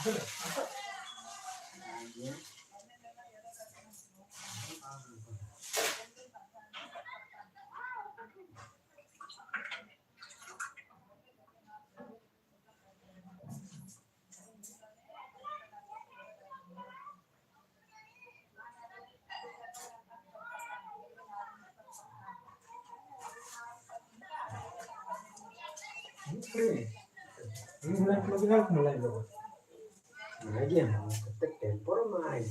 Ini bulan bulan kemarin loh. Adianta, temporomai.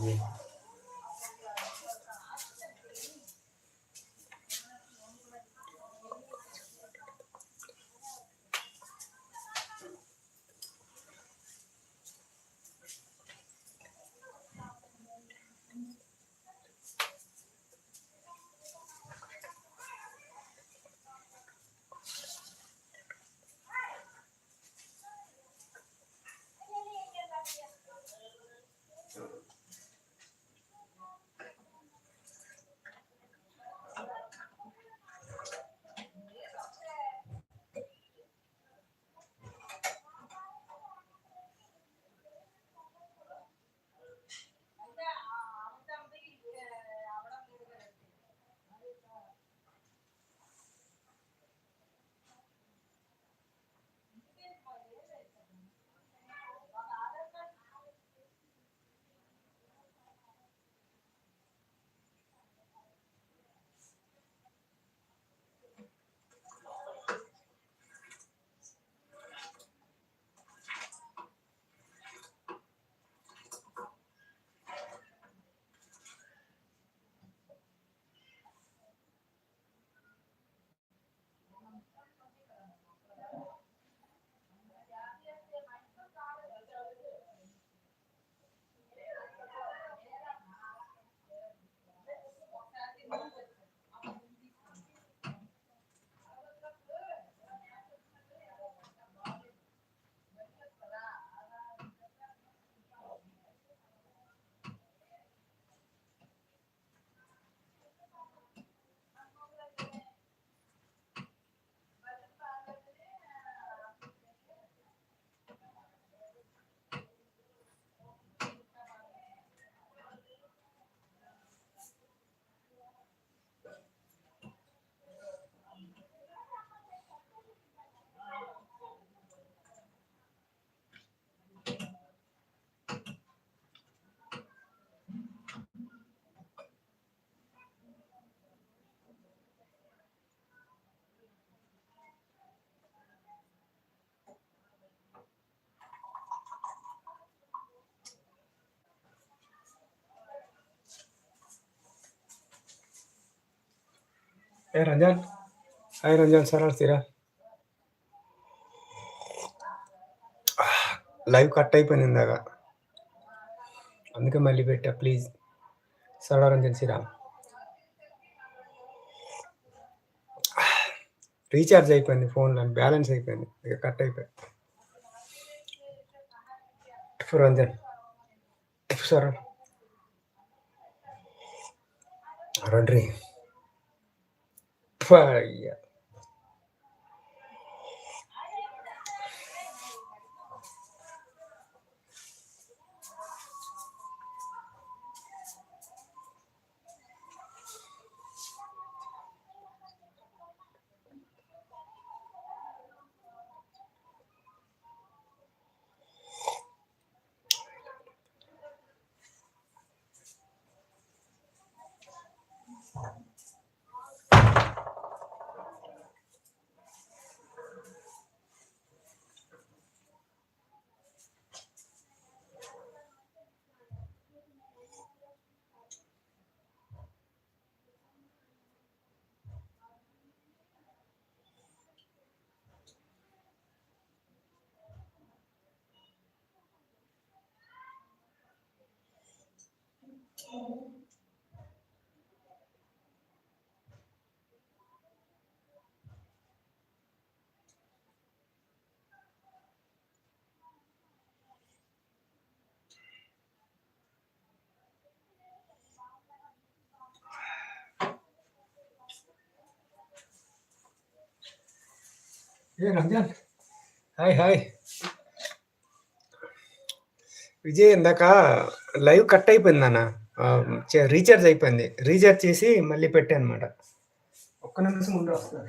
ఏ Ramzan hi Ramzan sir తీరా live cut అయిపోయింది ఇందాక. అందుకే మళ్ళీ పెట్టా ప్లీజ్ సరళ రంజన్ శ్రీరామ్ రీఛార్జ్ అయిపోయింది ఫోన్లో బ్యాలెన్స్ అయిపోయింది. ఇక కట్ అయిపోయింది రంజన్ సరే రండి falha. ఏ రంజాన్ హాయ్ హాయ్ విజయ్ ఇందాక లైవ్ కట్ అయిపోయిందన్న. రీఛార్జ్ అయిపోయింది. రీఛార్జ్ చేసి మళ్ళీ పెట్టాను అనమాట. ఒక్క నిమిషం ఉండు వస్తున్నా.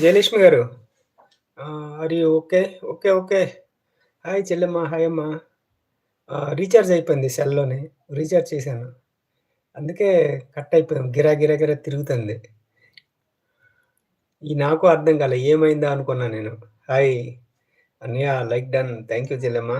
జయలక్ష్మి గారు. అరి ఓకే? ఓకే. ఓకే. హాయ్ చెల్లెమ్మ. హాయ్ అమ్మ. రీఛార్జ్ అయిపోయింది సెల్‌లోని. రీఛార్జ్ చేశాను. అందుకే కట్ అయిపోయింది. గిరా గిరా గిరా తిరుగుతుంది. ఈ నాకు అర్థం కాలే. ఏమైందా అనుకున్నా నేను. హాయ్ అన్నయ్య లైక్ డన్. థ్యాంక్ యూ చెల్లెమ్మ.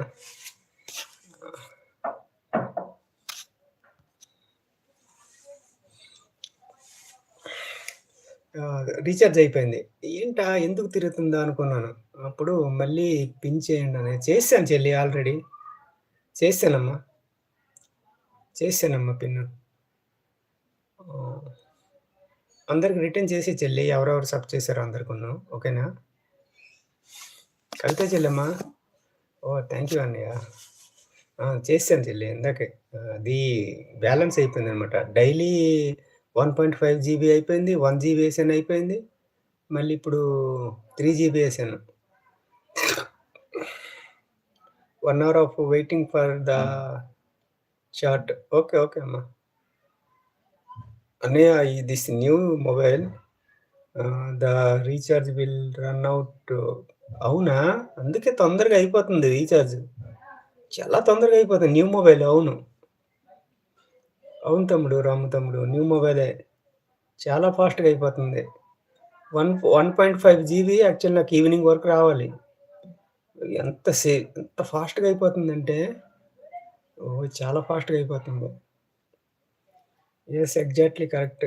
రీఛార్జ్ అయిపోయింది. ఏంటా ఎందుకు తిరుగుతుందా అనుకున్నాను. అప్పుడు మళ్ళీ పిన్ చేయండి అని చేశాను చెల్లి ఆల్రెడీ. చేశానమ్మా. చేశానమ్మా పిన్. అందరికి రిటర్న్ చేసి చెల్లి. ఎవరెవరు సబ్ చేశారో అందరికును. ఓకేనా? కవిత చెల్లెమ్మా ఓ థ్యాంక్ యూ అన్నయ్య. చేశాను చెల్లి ఇందాకే. అది బ్యాలెన్స్ అయిపోయింది అనమాట డైలీ 1.5 జీబీ అయిపోయింది. వన్ జీబీ ఎస్ఎన్ అయిపోయింది. మళ్ళీ ఇప్పుడు three GB SN one hour of waiting for the short okay. Okay అమ్మా. అన్నయ్య ఈ this new mobile the recharge bill run out అవునా? అందుకే తొందరగా అయిపోతుంది రీఛార్జ్ చాలా తొందరగా అయిపోతుంది. న్యూ మొబైల్ అవును. అవును తమ్ముడు. రాము తమ్ముడు. న్యూ మొబైలే. చాలా ఫాస్ట్‌గా అయిపోతుంది. వన్ 1.5 జీబీ యాక్చువల్ నాకు ఈవినింగ్ వరకు రావాలి. ఎంత సే ఎంత ఫాస్ట్‌గా అయిపోతుందంటే ఓ చాలా ఫాస్ట్‌గా అయిపోతుంది. Yes exactly correct.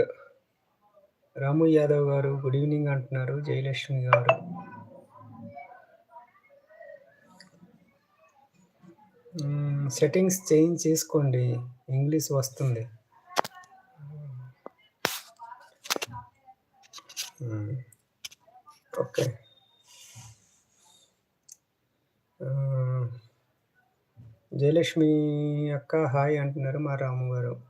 Ramu Yadav garu good evening అంటున్నారు. జయలక్ష్మి గారు. సెట్టింగ్స్ చేంజ్ చేసుకోండి. ఇంగ్లీష్ వస్తుంది. Hmm. ఓకే. Hmm. జయలక్ష్మి అక్క హాయ్ అంటున్నారు మా రాము గారు.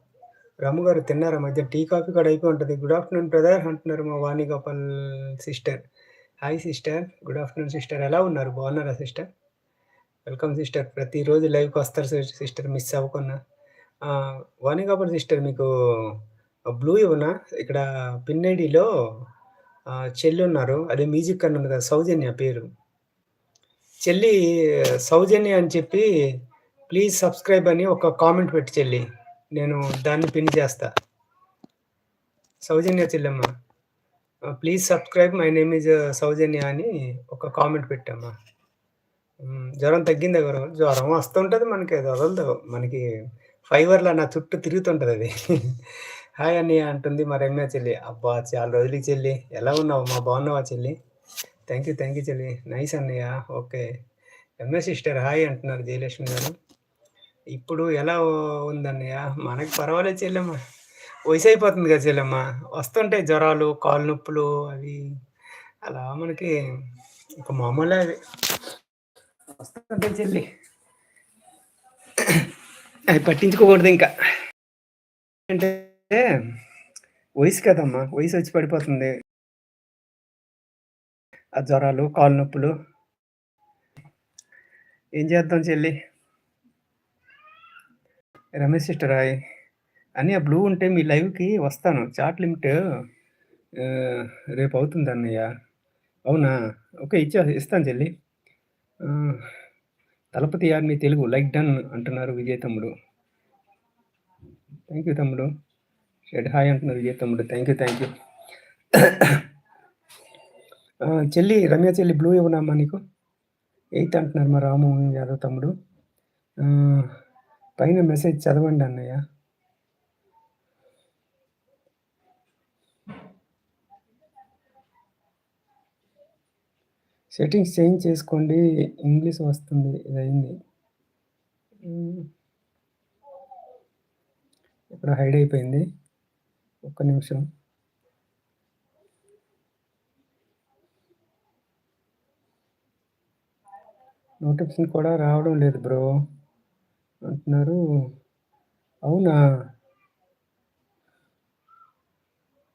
రాము గారు తిన్నారా? మధ్య టీ, కాఫీ కూడా అయిపోయి ఉంటుంది గుడ్ ఆఫ్టర్‌నూన్ బ్రదర్ అంటున్నారు మా Vani Gopal sister. Hi sister. Good afternoon sister. ఎలా ఉన్నారు? బాగున్నారా సిస్టర్? Welcome sister. ప్రతిరోజు లైవ్కి వస్తారు సిస్టర్ మిస్ అవ్వకుండా. ఆహ్, వాణి గోపాల్ సిస్టర్ మీకు బ్లూ ఇవ్వనా? ఇక్కడ పిన్ ఐడీలో ఆహ్, చెల్లున్నారు. అదే మ్యూజిక్ అని ఉంది కదా! సౌజన్య పేరు. చెల్లి సౌజన్య అని చెప్పి ప్లీజ్ సబ్స్క్రైబ్ అని ఒక కామెంట్ పెట్టు చెల్లి. నేను దాన్ని పిన్ చేస్తా. సౌజన్య చెల్లెమ్మ. ఆహ్, please subscribe my name is Soujanya అని ఒక కామెంట్ పెట్టమ్మా. హ్మ్. జ్వరం తగ్గిందా గురు? జ్వరం వస్తుంటది మనకి అది వదలదు. మనకి ఫైవర్లో నా చుట్టూ తిరుగుతుంటదది. హాయ్ అన్నయ్య అంటుంది మా రమ్య చెల్లి. అబ్బా! చాలా రోజులకి చెల్లి. ఎలా ఉన్నావు మా బాగున్నావా చెల్లి? Thank you. థ్యాంక్ యూ చెల్లి. నైస్ అన్నయ్య. ఓకే. రమ్య సిస్టర్ హాయ్ అంటున్నారు జయలక్ష్మి గారు. ఇప్పుడు ఎలా ఉందన్నయ్య? మనకి పర్వాలేదు చెల్లెమ్మ. వయసయిపోతుంది కదా చెల్లెమ్మ. వస్తుంటాయి జ్వరాలు, కాళ్ళు నొప్పులు అవి అలా మనకి ఒక మామూలే అవి. వస్తుంటాయి చెల్లి. అవి ఇంకా అంటే వయసు కదమ్మా! వయసు వచ్చి పడిపోతుంది. ఆ జ్వరాలు, కాళ్ళు నొప్పులు. ఏం చేద్దాం చెల్లి? Ramesh sister hi. ఆ బ్లూ ఉంటే మీ లైవ్‌కి వస్తాను. చాట్ లిమిట్ రేపు అవుతుంది అన్నయ్య అవునా? ఓకే. ఇచ్చా ఇస్తాను చెల్లి. Thalapathy army Telugu like done అంటున్నారు విజయ్ తమ్ముడు. థ్యాంక్ యూ తమ్ముడు. షెడ్ హాయ్ అంటున్నారు విజయ్ తమ్ముడు. Thank you. Thank you. చెల్లి రమ్య చెల్లి బ్లూ ఇవ్వనామా నీకు? ఎయిత్ అంటున్నారు మా రాము యాదవ్ తమ్ముడు. పైన మెసేజ్ చదవండి అన్నయ్య. సెట్టింగ్స్ చేంజ్ చేసుకోండి. ఇంగ్లీష్ వస్తుంది. ఇదయింది. హ్మ్. ఇక్కడ హైడ్ అయిపోయింది. ఒక్క నిమిషం. నోటిఫికేషన్ కూడా రావడం లేదు బ్రో. అంటున్నారు. అవునా?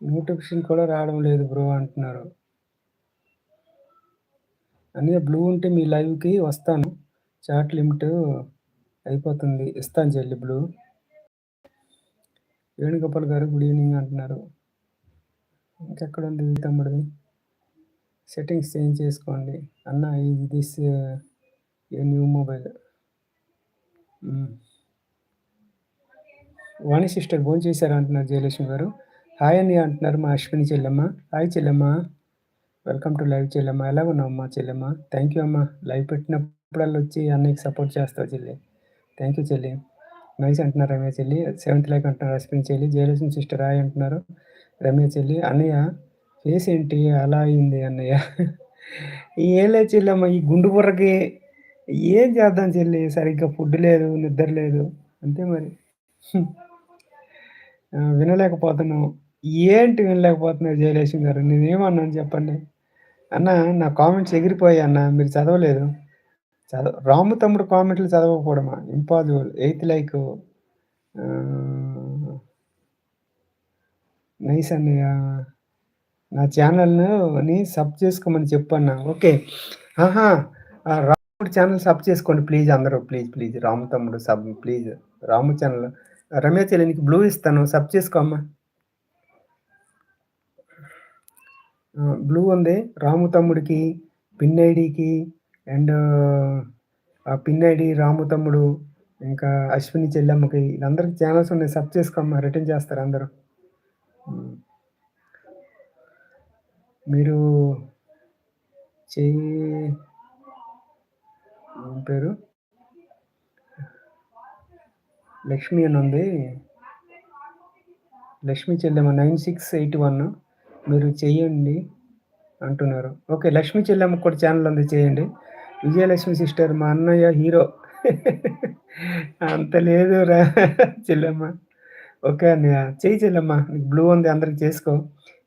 నోటిఫికేషన్ కూడా రావడం లేదు బ్రో అంటున్నారు. అన్నయ్య బ్లూ ఉంటే మీ లైవ్‌కి వస్తాను. చాట్ లిమిట్ అయిపోతుంది. ఇస్తాను చెల్లి బ్లూ. వేణుగోపాల్ గారు గుడ్ ఈవెనింగ్ అంటున్నారు. ఇంకెక్కడ ఉంది తమ్ముడిది? సెట్టింగ్స్ చేంజ్ చేసుకోండి. అన్న ఈ this a new mobile. Vani sister భోంచేసారా అంటున్నారు జయలక్ష్మి గారు. హాయ్ అని అంటున్నారు మా అశ్విని చెల్లెమ్మ. Hi Chellemma. Welcome to live చెల్లెమ్మ. ఎలా ఉందమ్మా చెల్లెమ్మ? థ్యాంక్ యూ అమ్మా. లైవ్ పెట్టినప్పుడల్లా వచ్చి అన్నయ్యకి సపోర్ట్ చేస్తావు చెల్లి. థ్యాంక్ యూ చెల్లి. నైస్ అంటున్నారు రమ్య చెల్లి. సెవెంత్ లైక్ అంటున్నారు అశ్విన్ చెల్లి. జయలక్ష్మి సిస్టర్ హాయ్ అంటున్నారు. రమ్య చెల్లి. అన్నయ్య ఫేస్ ఏంటి అలా అయింది అన్నయ్య? ఏం లేదు చెల్లెమ్మ ఈ గుండు బుర్రకి ఏం చేద్దాం చెల్లి సరిగ్గా ఫుడ్ లేదు, నిద్ర లేదు. అంతే మరి. వినలేకపోతున్నావు ఏంటి వినలేకపోతున్నారు జయలక్ష్మి గారు? నేనేమన్నాను చెప్పండి? అన్న నా కామెంట్స్ ఎగిరిపోయాయి అన్న. మీరు చదవలేదు. చదవ రాము తమ్ముడు కామెంట్లు చదవకపోవడమా? ఇంపాసిబుల్. ఎయిత్ లైక్ నైస్ అన్నయ్య. నా ఛానల్ని సబ్ చేసుకోమని చెప్పన్నా. ఓకే. ఆహా! రాముడు ఛానల్ సబ్ చేసుకోండి ప్లీజ్ అందరూ. Please, please. రాము తమ్ముడు sub please. Ramu channel Ramya చెల్లి నీకు బ్లూ ఇస్తాను. సబ్ చేసుకో అమ్మా. ఆ! బ్లూ ఉంది. రాము తమ్ముడికి, పిన్ ఐడీకి అండ్ ఆ పిన్ ఐడి రాము తమ్ముడు, ఇంకా అశ్విని చెల్లెమ్మకి వీళ్ళందరికి ఛానల్స్ ఉన్నాయి. సబ్ చేసుకోమ్మా రిటర్న్ చేస్తారు అందరూ. మీరు చేయి ఏం పేరు? లక్ష్మి అని ఉంది. లక్ష్మి చెల్లెమ్మ 9681 మీరు చెయ్యండి అంటున్నారు. ఓకే. లక్ష్మి చెల్లెమ్మ కూడా ఛానల్ ఉంది చేయండి. విజయలక్ష్మి సిస్టర్ మా అన్నయ్య హీరో. అంత లేదురా చెల్లెమ్మ. ఓకే అన్నయ్య. చెయ్యి చెల్లెమ్మ. నీకు బ్లూ ఉంది అందరికి చేసుకో.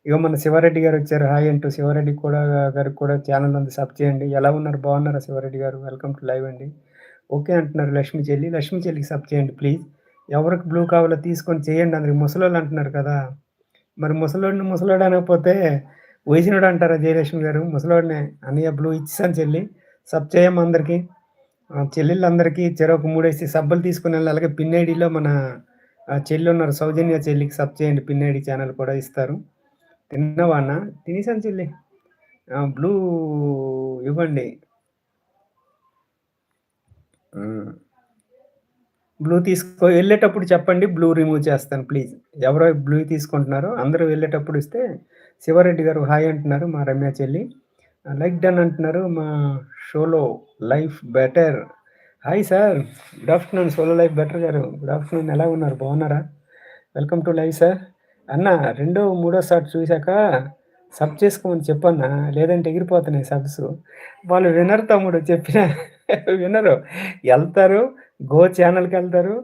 ఇగో మన శివారెడ్డి గారు వచ్చారు. హాయ్ అంటూ శివారెడ్డి కూడా గారికి కూడా ఛానల్ ఉంది. సబ్ చేయండి. ఎలా ఉన్నారు? బాగున్నారా Shiva Reddy garu? Welcome to live అండి. ఓకే అంటున్నారు లక్ష్మి చెల్లి. లక్ష్మి చెల్లికి సబ్ చేయండి ప్లీజ్. ఎవరికి బ్లూ కావాలో తీసుకొని చేయండి. అందరికి ముసలోళ్ళు అంటున్నారు కదా! మరి ముసలోడిని ముసలోడు అనకపోతే వయసినోడు అంటారా జయలక్ష్మి గారు? ముసలోడిని అన్నయ్య బ్లూ ఇచ్చేసాను చెల్లి. సబ్ చేయమ్మా అందరికి. చెల్లెళ్ళందరికీ చెరొక మూడేసి సబ్బులు తీసుకుని వెళ్ళి అలాగే పిన్ ఐడిలో మన చెల్లి ఉన్నారు సౌజన్య చెల్లికి సబ్ చేయండి. పిన్ ఐడి ఛానల్ కూడా ఇస్తారు. తిన్నావా అన్న? తినేసాను చెల్లి. బ్లూ ఇవ్వండి. బ్లూ తీసుకో వెళ్ళేటప్పుడు చెప్పండి. బ్లూ రిమూవ్ చేస్తాను ప్లీజ్. ఎవరో బ్లూ తీసుకుంటున్నారో అందరూ వెళ్ళేటప్పుడు ఇస్తే శివారెడ్డి గారు హాయ్ అంటున్నారు మా రమ్య చెల్లి. లైక్ డన్ అంటున్నారు మా solo life better hi sir good afternoon solo life better garu good afternoon ఎలా ఉన్నారు బాగున్నారా వెల్కమ్ టు లైవ్ సార్ అన్న రెండో మూడోసారి చూశాక సబ్ చేసుకోమని చెప్పన్నా లేదంటే ఎగిరిపోతున్నాయి సబ్స్ వాళ్ళు వినరు తమ్ముడు చెప్పిన వినరు వెళ్తారు గో ఛానల్కి వెళ్తారు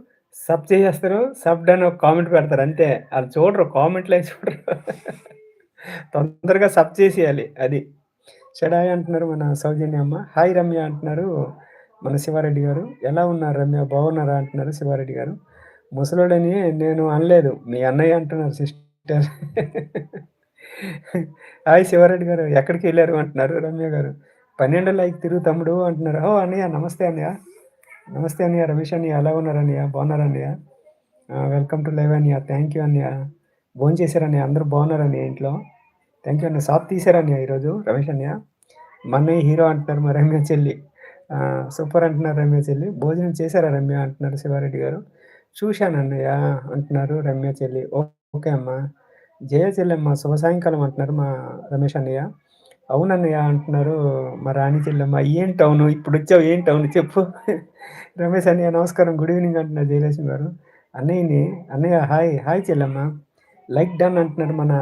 సబ్ చేసేస్తారు సబ్ డన్ ఒక కామెంట్ పెడతారు అంతే. వాళ్ళు చూడరు కామెంట్లు చూడరు. తొందరగా సబ్ చేసేయాలి అది. చెడాయి అంటున్నారు మన సౌజన్య అమ్మ. హాయ్ రమ్య అంటున్నారు మన శివారెడ్డి గారు. ఎలా ఉన్నారు రమ్య? బాగున్నారా అంటున్నారు శివారెడ్డి గారు. ముసలోడని నేను అనలేదు మీ అన్నయ్య అంటున్నారు సిస్టర్ హాయ్ శివారెడ్డి గారు ఎక్కడికి వెళ్ళారు అంటున్నారు రమ్య గారు. పన్నెండు లైక్ తిరుగు తమ్ముడు అంటున్నారు. ఓ అన్నయ్య నమస్తే అన్నయ్య. నమస్తే అన్నయ్య రమేష్ అన్నయ్య ఎలా ఉన్నారన్నయ్య బాగున్నారన్నయ్య అన్నయ్య. వెల్కమ్ టు లైవ్ అన్నయ్య థ్యాంక్ యూ అన్నయ్య. భోజనం చేశారన్నయ్య అందరూ బాగున్నారన్నయ్య ఇంట్లో. థ్యాంక్ యూ అన్న షాప్ తీశారన్నయ్య ఈరోజు రమేష్ అన్నయ్య. మన్నయ్య హీరో అంటున్నారు మా రమ్య చెల్లి. సూపర్ అంటున్నారు రమ్య చెల్లి. భోజనం చేశారా రమ్య అంటున్నారు శివారెడ్డి గారు. చూశాను అన్నయ్య అంటున్నారు రమ్య చెల్లి. ఓకే అమ్మ. జయ చెల్లెమ్మ శుభ సాయంకాలం అంటున్నారు మా రమేష్ అన్నయ్య. అవునన్నయ్య అంటున్నారు. మా రాణి చెల్లెమ్మ ఏం టౌన్? ఇప్పుడు వచ్చావు ఏం టౌన్? చెప్పు. రమేష్ అన్నయ్య నమస్కారం గుడ్ ఈవినింగ్ అంటున్నారు జయలక్ష్మి గారు. అన్నయ్యని అన్నయ్య హాయ్ హాయ్ చెల్లెమ్మ. లైక్ డన్ అంటున్నారు మన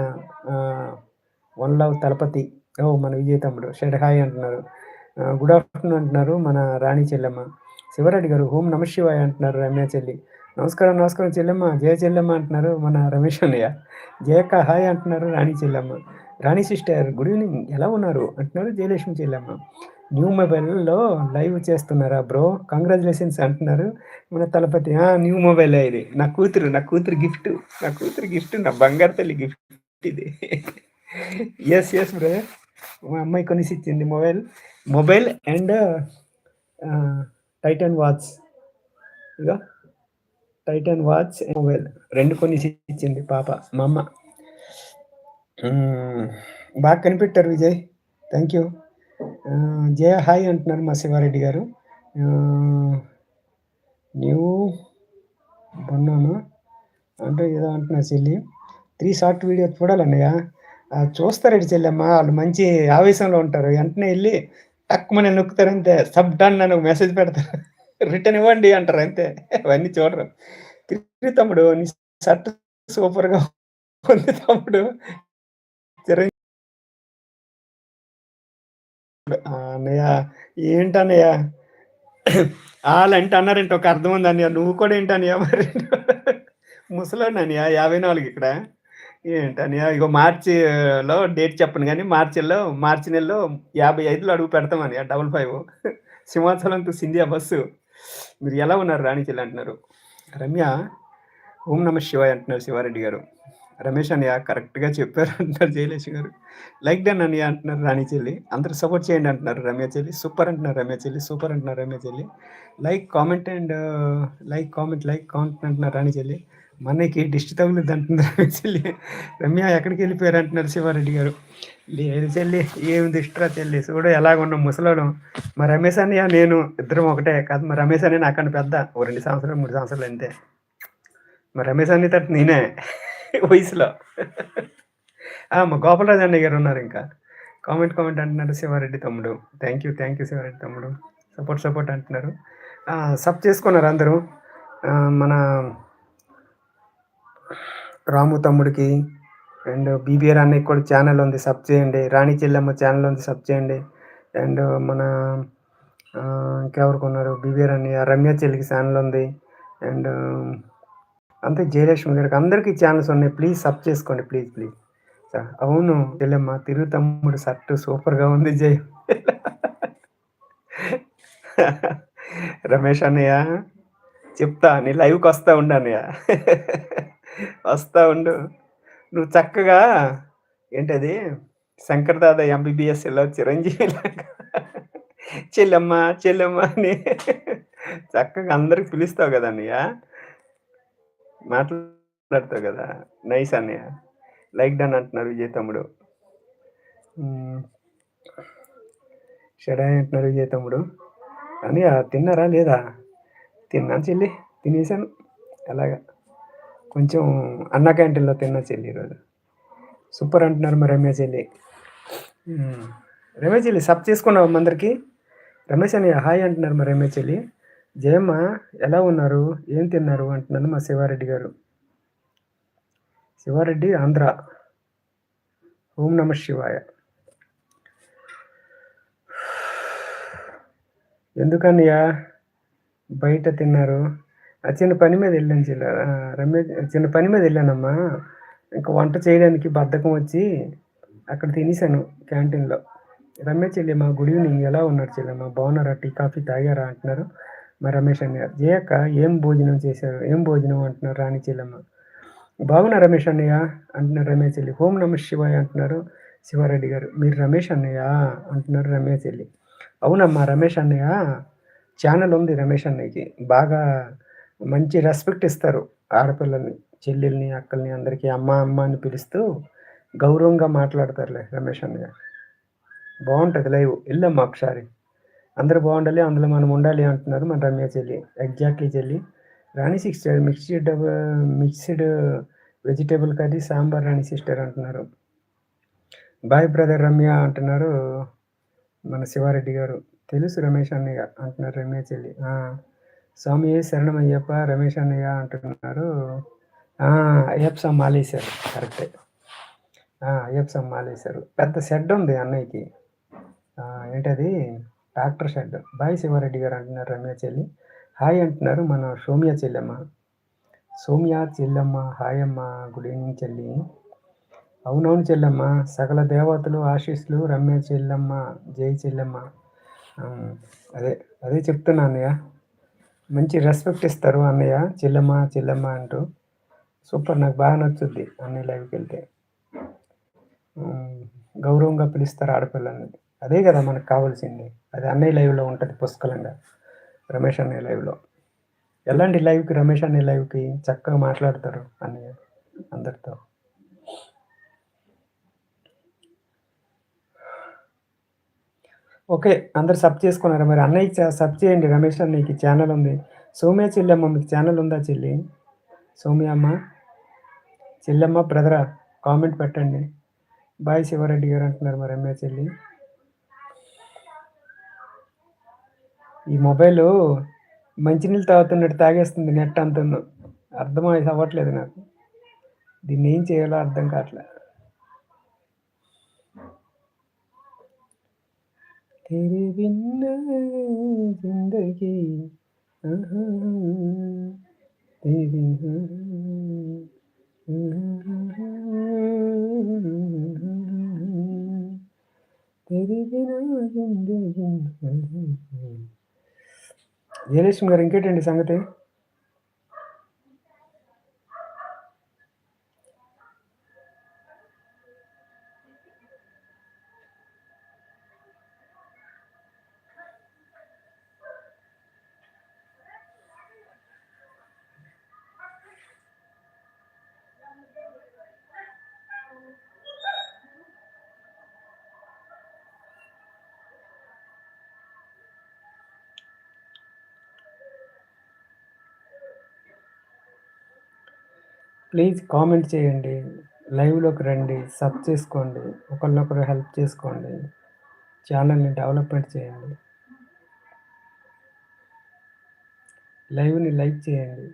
వన్ లవ్ తలపతి. ఓ మన విజయ తమ్ముడు షెడ్ హాయ్ అంటున్నారు. గుడ్ ఆఫ్టర్నూన్ అంటున్నారు మన రాణి చెల్లెమ్మ. శివరెడ్డి గారు హోమ్ నమ శివాయ్ అంటున్నారు రమ్య చెల్లి. నమస్కారం నమస్కారం చెల్లెమ్మ జయ చెల్లెమ్మ అంటున్నారు మన రమేష్ అన్నయ్య. జయక్క హాయ్ అంటున్నారు రాణి చెల్లెమ్మ. Rani sister good evening. ఎలా ఉన్నారు? అంటున్నారు జయలక్ష్మి చెల్లెమ్మ. న్యూ మొబైల్లో లైవ్ చేస్తున్నారా బ్రో? కంగ్రాచులేషన్స్ అంటున్నారు. మన తలపతి న్యూ మొబైల్ ఇది. నా కూతురు నా కూతురు గిఫ్ట్. నా కూతురు గిఫ్ట్ నా బంగారు తల్లి గిఫ్ట్ ఇది. ఎస్ ఎస్ బ్రదర్ మా అమ్మాయి కొనిసి ఇచ్చింది mobile. Mobile and Titan watch ఇక టైటన్ వాచ్ మొబైల్. రెండు కొని ఇచ్చింది పాప మా అమ్మ. బాగా కనిపెట్టారు Vijay. Thank you Jaya hi అంటున్నారు మా శివారెడ్డి గారు. న్యూ బన్నాను? అంటే ఏదో అంటున్నారు చెల్లి. త్రీ షార్ట్ వీడియో చూడాలన్నయ్య. చూస్తారండి చెల్లెమ్మ? వాళ్ళు మంచి ఆవేశంలో ఉంటారు. వెంటనే వెళ్ళి తక్కువ నొక్కుతారంతే సబ్ డన్ అని మెసేజ్ పెడతారు. రిటర్న్ ఇవ్వండి అంటారు అంతే. అవన్నీ చూడరు. తిరిగి తమ్ముడు నీ షర్ట్ సూపర్గా ఉంది తమ్ముడు. అన్నయ్య ఏంటన్నయ్య? వాళ్ళంటే అన్నారంటే ఒక అర్థం ఉంది అన్నయ్య నువ్వు కూడా ఏంటన్నయ్య మరి? ముసలోని అన్నయ్య యాభై నాలుగు ఇక్కడ. ఏంటన్నయ్య? ఇగో మార్చిలో డేట్ చెప్పను కానీ మార్చిలో మార్చి నెలలో యాభై ఐదులో అడుగు పెడతామని double five. Simhachalam to Scindia bus. మీరు ఎలా ఉన్నారు రాణిచెల్లి అంటున్నారు. రమ్య ఓం నమ శివాయ్ అంటున్నారు శివారెడ్డి గారు. రమేష్ అన్నయ్య కరెక్ట్గా చెప్పారు అంటున్నారు జయలేష్ గారు. లైక్ డన్ అన్నయ్య అంటున్నారు రాణి చెల్లి. అందరూ సపోర్ట్ చేయండి అంటున్నారు రమ్య చెల్లి. సూపర్ అంటున్నారు రమ్య చెల్లి. సూపర్ అంటున్నారు రమ్య చెల్లి. Like comment and like comment like comment అంటున్నారు రాణి చెల్లి. మనకి డిస్ట్ తగులుద్ది అంటున్నారు రమ్య చెల్లి. రమ్య ఎక్కడికి వెళ్ళిపోయారు అంటున్నారు శివారెడ్డి గారు. లేదు చెల్లి ఏమి దిష్ట్రా చెల్లి? చూడ ఎలాగున్నాం ముసలోడం మా రమేష్ అన్నయ్య నేను ఇద్దరం ఒకటే. కాదు మా రమేష్ అన్నయ్య నాకన్నా పెద్ద. ఓ రెండు సంవత్సరాలు మూడు సంవత్సరాలు అంతే. మా రమేష్ అన్నయ్య తట్టు నేనే. వయసులో. మా గోపాలరాజు అన్నయ్య గారు ఉన్నారు ఇంకా. కామెంట్ కామెంట్ అంటున్నారు శివారెడ్డి తమ్ముడు. Thank you thank you Sivareddy తమ్ముడు. సపోర్ట్ సపోర్ట్ అంటున్నారు. సబ్ చేసుకున్నారు అందరూ. మన రాము తమ్ముడికి అండ్ బీబీఆర్ అన్నయ్య కూడా ఛానల్ ఉంది సబ్ చేయండి. రాణి చెల్లెమ్మ ఛానల్ ఉంది సబ్ చేయండి. అండ్ మన ఇంకెవరికి ఉన్నారు? బీబీఆర్ అన్నయ్య రమ్య చెల్లికి ఛానల్ ఉంది. అండ్ అంతే జయలక్ష్మి గారికి అందరికీ ఛానల్స్ ఉన్నాయి. ప్లీజ్ సబ్ చేసుకోండి. ప్లీజ్ ప్లీజ్ అవును చెల్లెమ్మ తిరుగు తమ్ముడు షర్ట్ సూపర్గా ఉంది జయ. రమేష్ అన్నయ్య చెప్తా నీ లైవ్కి వస్తా ఉండు అన్నయ్య. వస్తా ఉండు. నువ్వు చక్కగా ఏంటది? శంకర్ దాదా ఎంబీబీఎస్లో చిరంజీవి చెల్లెమ్మ చెల్లెమ్మ అని. చక్కగా అందరికి పిలుస్తావు కదా అన్నయ్య. మాట్లాడతావు కదా? నైస్ అన్నయ్య. లైక్ డన్ అంటున్నారు విజయ్ తమ్ముడు. షడాయ్ అంటున్నారు విజయ్ తమ్ముడు. అని తిన్నారా లేదా? తిన్నాను చెల్లి తినేసాను. అలాగా. కొంచెం అన్న క్యాంటీన్లో తిన్నా చెల్లి ఈరోజు. సూపర్ అంటున్నారు మరి రమ్య చెల్లి. రమేష్ చెల్లి సబ్ చేసుకున్నావు అందరికి? రమేష్ అని హాయ్ అంటున్నారు మా రమేష్ చెల్లి. జయమ్మ ఎలా ఉన్నారు? ఏం తిన్నారు? అంటున్నాను మా శివారెడ్డి గారు. శివారెడ్డి ఆంధ్ర. ఓం నమ శివాయ. ఎందుకన్నయ్యా? బయట తిన్నారు. ఆ చిన్న పని మీద వెళ్ళాను చిల్ల రమేష్ చిన్న పని మీద వెళ్ళానమ్మా. ఇంకా వంట చేయడానికి బద్ధకం వచ్చి అక్కడ తినేసాను క్యాంటీన్లో. రమేష్ చెల్లి మా గుడ్ ఈవినింగ్. ఎలా ఉన్నారు చెల్లెమ్మ బాగున్నారా? టీ కాఫీ తాగారా? అంటున్నారు. మా రమేష్ అన్నయ్య జయక్క ఏం భోజనం చేశారు? ఏం భోజనం అంటున్నారు రాణి చెల్లమ్మ? బాగున్నా రమేష్ అన్నయ్య? అంటున్నారు రమేష్ చెల్లి. హోం నమ శివాయ అంటున్నారు శివారెడ్డి గారు. మీరు రమేష్ అన్నయ్య? అంటున్నారు రమేష్ చెల్లి. అవునమ్మా రమేష్ అన్నయ్య. ఛానల్ ఉంది రమేష్ అన్నయ్యకి. బాగా మంచి రెస్పెక్ట్ ఇస్తారు ఆడపిల్లల్ని చెల్లెల్ని అక్కల్ని అందరికీ అమ్మ అమ్మ అని పిలుస్తూ గౌరవంగా మాట్లాడతారులే రమేష్ అన్నయ్య. బాగుంటుంది లైవ్. వెళ్ళమ్మా ఒకసారి. అందరూ బాగుండాలి అందులో మనం ఉండాలి అంటున్నారు మన రమ్య చెల్లి ఎగ్జాక్ట్లీ చెల్లి Rani sister mixed mixed vegetable curry sambar Rani sister అంటున్నారు. బాయ్ బ్రదర్ రమ్య అంటున్నారు మన శివారెడ్డి గారు. తెలుసు రమేష్ అన్నయ్య అంటున్నారు రమ్య చెల్లి స్వామి శరణం అయ్యప్ప రమేష్ అన్నయ్య అంటున్నారు. అయ్యప్ప స్వామి మాలేశారు. కరెక్టే అయ్యప్ప స్వామి మాలేశారు. పెద్ద షెడ్ ఉంది అన్నయ్యకి. ఏంటది? డాక్టర్ షెడ్ బాయ్ శివారెడ్డి గారు అంటున్నారు రమ్య చెల్లి. హాయ్ అంటున్నారు మన సోమ్య చెల్లెమ్మ. సోమ్య చెల్లెమ్మ హాయ్ అమ్మ గుడ్ ఈవినింగ్ చెల్లి. అవునవును చెల్లెమ్మ సకల దేవతలు ఆశీస్సులు రమ్య చెల్లెమ్మ జై చెల్లెమ్మ. అదే అదే చెప్తున్నా అన్నయ్య. మంచి రెస్పెక్ట్ ఇస్తారు అన్నయ్య. చెల్లెమ్మ చెల్లెమ్మ అంటూ. సూపర్ నాకు బాగా నచ్చుద్ది అన్నయ్య లైవ్కి వెళ్తే. గౌరవంగా పిలుస్తారు ఆడపిల్లల్ని. అదే కదా మనకు కావాల్సింది. అది అన్నయ్య లైవ్లో ఉంటుంది పుష్కలంగా. రమేష్ అన్నయ్య లైవ్లో. ఎలాంటి లైవ్కి రమేష్ అన్నయ్య లైవ్కి చక్కగా మాట్లాడతారు అన్నయ్య అందరితో? ఓకే అందరు సబ్ చేసుకున్నారు? మరి అన్నయ్య సబ్ చేయండి. రమేష్ అన్నయ్యకి ఛానల్ ఉంది. సోమ్య చెల్లెమ్మ మీకు ఛానల్ ఉందా చెల్లి? సోమ్య అమ్మ? చెల్లెమ్మ బ్రదరా కామెంట్ పెట్టండి. బాయ్ శివారెడ్డి గారు అంటున్నారు మరి అమ్మాయి చెల్లి. ఈ మొబైల్ మంచినీళ్ళు తాగుతున్నట్టు తాగేస్తుంది నెట్ అంత అర్థం అవ్వట్లేదు నాకు దీన్ని ఏం చేయాలో అర్థం కావట్లే तेरे बिना जिंदगी तेरी तेरे बिना जिंदगी జయలక్ష్మి గారు ఇంకేటండి సంగతి? ప్లీజ్ కామెంట్ చేయండి. లైవ్లోకి రండి. సబ్ చేసుకోండి. ఒకరినొకరు హెల్ప్ చేసుకోండి. ఛానల్ని డెవలప్మెంట్ చేయండి. లైవ్ని లైక్ చేయండి.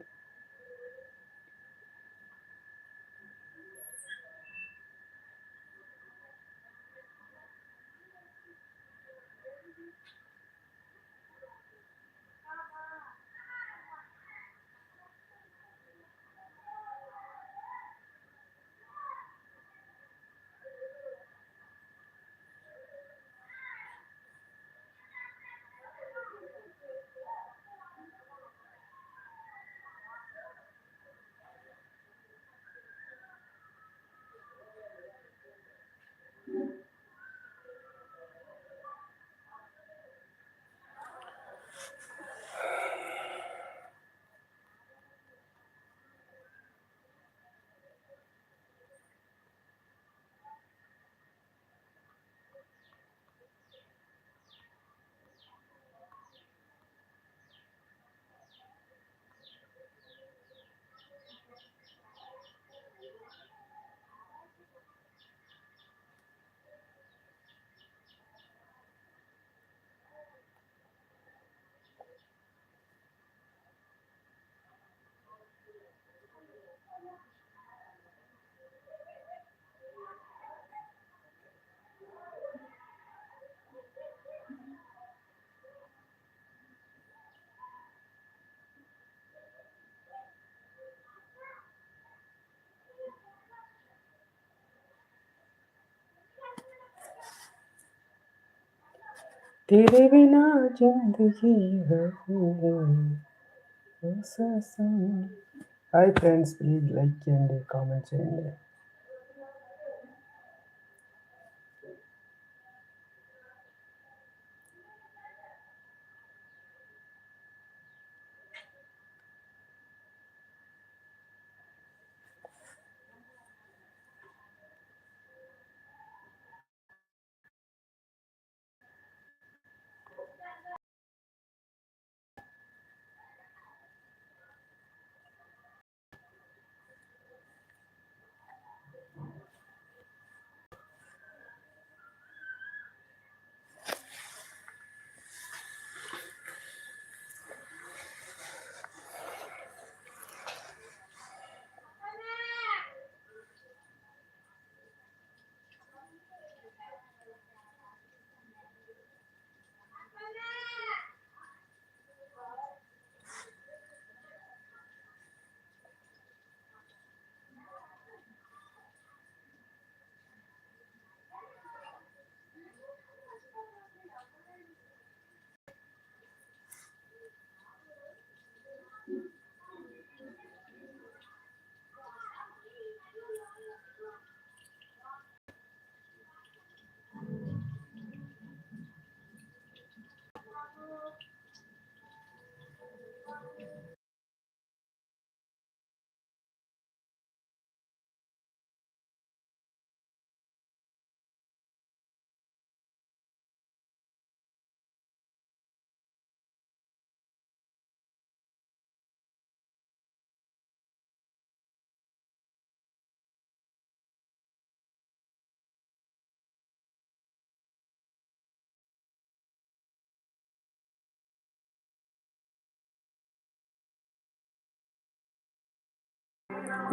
तेरे बिना जिंदगी है హాయ్ ఫ్రెండ్స్ ప్లీజ్ లైక్ చేయండి కామెంట్ చేయండి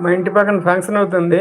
మా ఇంటి పక్కన ఫంక్షన్ అవుతుంది.